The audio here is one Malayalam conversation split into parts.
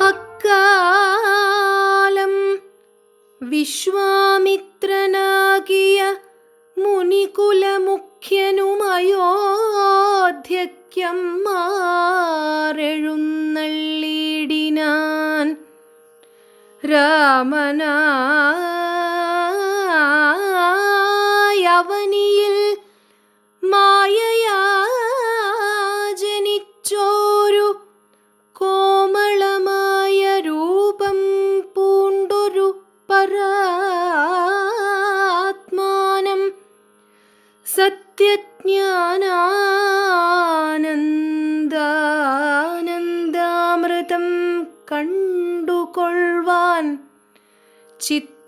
അക്കാലം വിശ്വാമിത്രനാകിയ മുനികുലമുഖ്യനുമയോധ്യക്യം മാറെഴുന്നള്ളിടിനാൻ രാമനായവനിയിൽ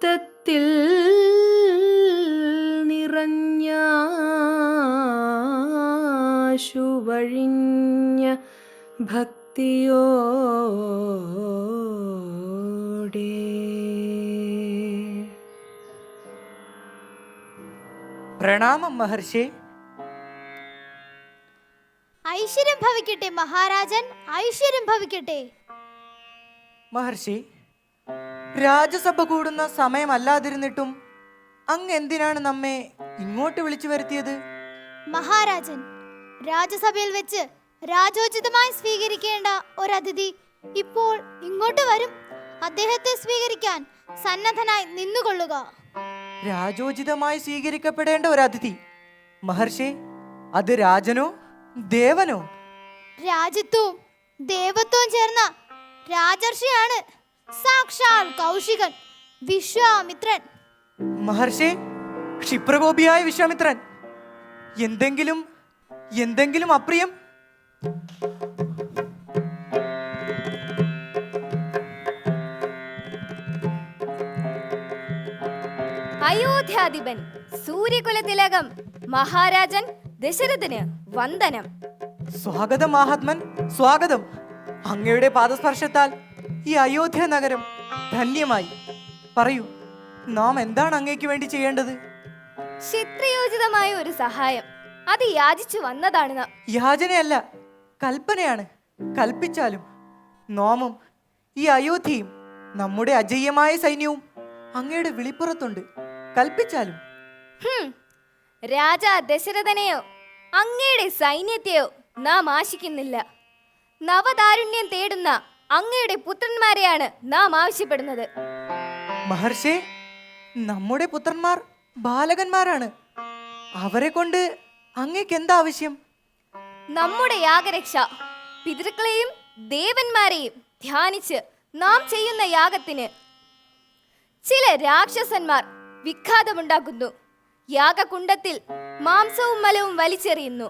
ചിത്തത്തിൽ നിറഞ്ഞാശുവഴിഞ്ഞ ഭക്തിയോടെ. പ്രണാമം മഹർഷി. ഐശ്വര്യം ഭവിക്കട്ടെ മഹാരാജൻ ഐശ്വര്യം ഭവിക്കട്ടെ. മഹർഷി രാജസഭ കൂടുന്ന സമയമല്ലാതിരുന്നിട്ടും അങ്ങ് എന്തിനാണ് നമ്മെ ഇങ്ങോട്ട് വിളിച്ചു വരുത്തിയത്? മഹാരാജൻ രാജ്യസഭയിൽ വെച്ച് രാജോചിതമായി സ്വീകരിക്കേണ്ട ഒരു അതിഥി ഇപ്പോൾ ഇങ്ങോട്ട് വരും. അദ്ദേഹത്തെ സ്വീകരിക്കാൻ സന്നദ്ധനായി നിന്നുകൊള്ളുക. രാജോചിതമായി സ്വീകരിക്കപ്പെടേണ്ട ഒരു അതിഥി മഹർഷി അത് രാജനോ ദേവനോ? രാജ്യത്വവും ദേവത്വവും ചേർന്ന രാജർഷിയാണ് സാക്ഷാൽ കൗശികൻ വിശ്വാമിത്രൻ. മഹർഷി ക്ഷിപ്രകോപിയായ വിശ്വാമിത്രൻ. എന്തെങ്കിലും എന്തെങ്കിലും അപ്രിയം? അയോധ്യാധിപൻ സൂര്യകുലതിലകം മഹാരാജൻ ദശരഥന് വന്ദനം. സ്വാഗതം മഹാത്മൻ സ്വാഗതം. അങ്ങയുടെ പാദസ്പർശത്താൽ ഈ അയോധ്യ നഗരം ധന്യമായി. പറയൂ നാം എന്താണ് അങ്ങേക്ക് വേണ്ടി ചെയ്യേണ്ടത്? ക്ഷത്രിയോചിതമായ ഒരു സഹായം. അത് യാചിച്ചു വന്നതാണ് നാം. യാചനയല്ല കൽപ്പനയാണ്. കൽപ്പിച്ചാലും നോമും ഈ അയോധ്യയും നമ്മുടെ അജയ്യമായ സൈന്യവും അങ്ങയുടെ വിളിപ്പുറത്തുണ്ട്. കൽപ്പിച്ചാലും. രാജാ ദശരഥനെയോ അങ്ങയുടെ സൈന്യത്തെയോ നാം ആശിക്കുന്നില്ല. നവതാരുണ്യം തേടുന്ന അങ്ങയുടെ പുത്രന്മാരെയാണ് നാം ആവശ്യപ്പെടുന്നത്. മഹർഷേ നമ്മുടെ പുത്രന്മാർ ബാലകന്മാരാണ്. അവരെ കൊണ്ട് അങ്ങേക്ക് എന്താ ആവശ്യം? നമ്മുടെ യാഗരക്ഷ പിതൃക്കളെയും ദേവന്മാരെയും ധ്യാനിച്ച് നാം ചെയ്യുന്ന യാഗത്തിന് ചില രാക്ഷസന്മാർ വിഖാതമുണ്ടാക്കുന്നു യാഗകുണ്ടത്തിൽ മാംസവും മലവും വലിച്ചെറിയുന്നു.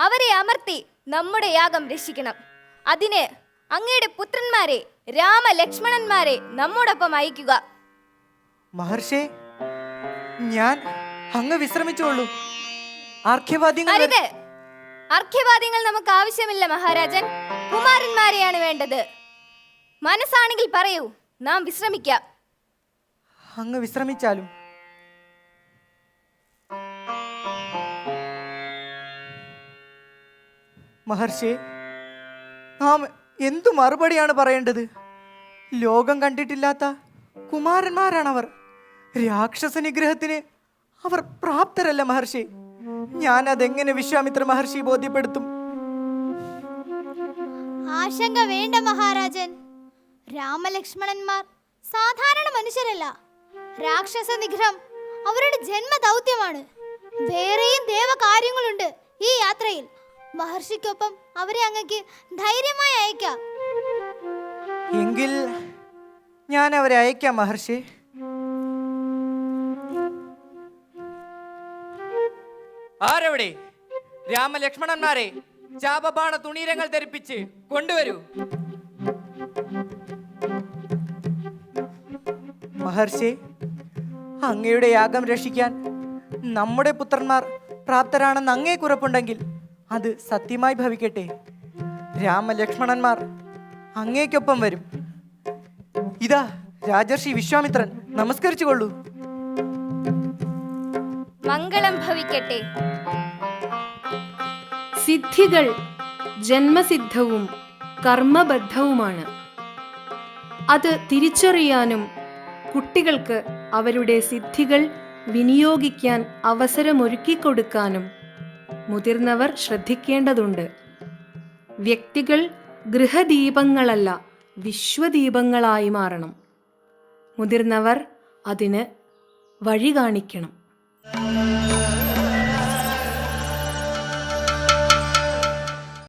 അവരെ അമർത്തി നമ്മുടെ യാഗം രക്ഷിക്കണം. അതിന് അങ്ങയുടെ പുത്രന്മാരെ രാമ ലക്ഷ്മണന്മാരെ നമ്മോടൊപ്പം അയക്കുക. മഹർഷേ ഞാൻ അങ്ങ് വിശ്രമിച്ചോളൂ. അരുത്. അർഘ്യവാദ്യങ്ങൾ നമുക്ക് ആവശ്യമില്ല മഹാരാജൻ. കുമാരന്മാരെയാണ് വേണ്ടത്. മനസ്സാണെങ്കിൽ പറയൂ നാം വിശ്രമിക്കാം. അങ്ങ് വിശ്രമിച്ചാലും. മഹർഷി നാം എന്തു മറുപടിയാണ് പറയേണ്ടത്? ലോകം കണ്ടിട്ടില്ലാത്ത കുമാരന്മാരാണവർ. രാക്ഷസ നിഗ്രഹത്തിന് അവർ പ്രാപ്തരല്ല മഹർഷി. ഞാൻ അതെങ്ങനെ വിശ്വാമിത്ര മഹർഷി ബോധ്യപ്പെടുത്തും? ആശങ്ക വേണ്ട മഹാരാജൻ. രാമലക്ഷ്മണന്മാർ സാധാരണ മനുഷ്യരല്ല. രാക്ഷസ നിഗ്രഹം അവരുടെ ജന്മ ദൗത്യമാണ് വേറെയും ദേവകാര്യങ്ങളുണ്ട് ഈ യാത്രയിൽ. മഹർഷിക്കൊപ്പം അവരെ അങ്ങക്ക് ധൈര്യമായി അയക്കാം. എങ്കിൽ ഞാൻ അവരെ അയക്കാം മഹർഷി. ആരവിടെ? രാമലക്ഷ്മണന്മാരെ ചാപബാണ തുണീരങ്ങൾ ധരിപ്പിച്ച് കൊണ്ടുവരൂ. മഹർഷി അങ്ങയുടെ യാഗം രക്ഷിക്കാൻ നമ്മുടെ പുത്രന്മാർ പ്രാപ്തരാണെന്ന് അങ്ങേ കുറപ്പുണ്ടെങ്കിൽ അത് സത്യമായി ഭവിക്കട്ടെ. രാമലക്ഷ്മണന്മാർ അങ്ങേക്കൊപ്പം വരും. ഇതാ രാജർഷി വിശ്വാമിത്രൻ. നമസ്കരിച്ചു കൊള്ളൂ മംഗളം ഭവിക്കട്ടെ. സിദ്ധികൾ ജന്മസിദ്ധവും കർമ്മബദ്ധവുമാണ്. അത് തിരിച്ചറിയാനും കുട്ടികൾക്ക് അവരുടെ സിദ്ധികൾ വിനിയോഗിക്കാൻ അവസരമൊരുക്കിക്കൊടുക്കാനും മുതിർന്നവർ ശ്രദ്ധിക്കേണ്ടതുണ്ട്. വ്യക്തികൾ ഗൃഹദീപങ്ങളല്ല വിശ്വദീപങ്ങളായി മാറണം. മുതിർന്നവർ അതിന് വഴി കാണിക്കണം.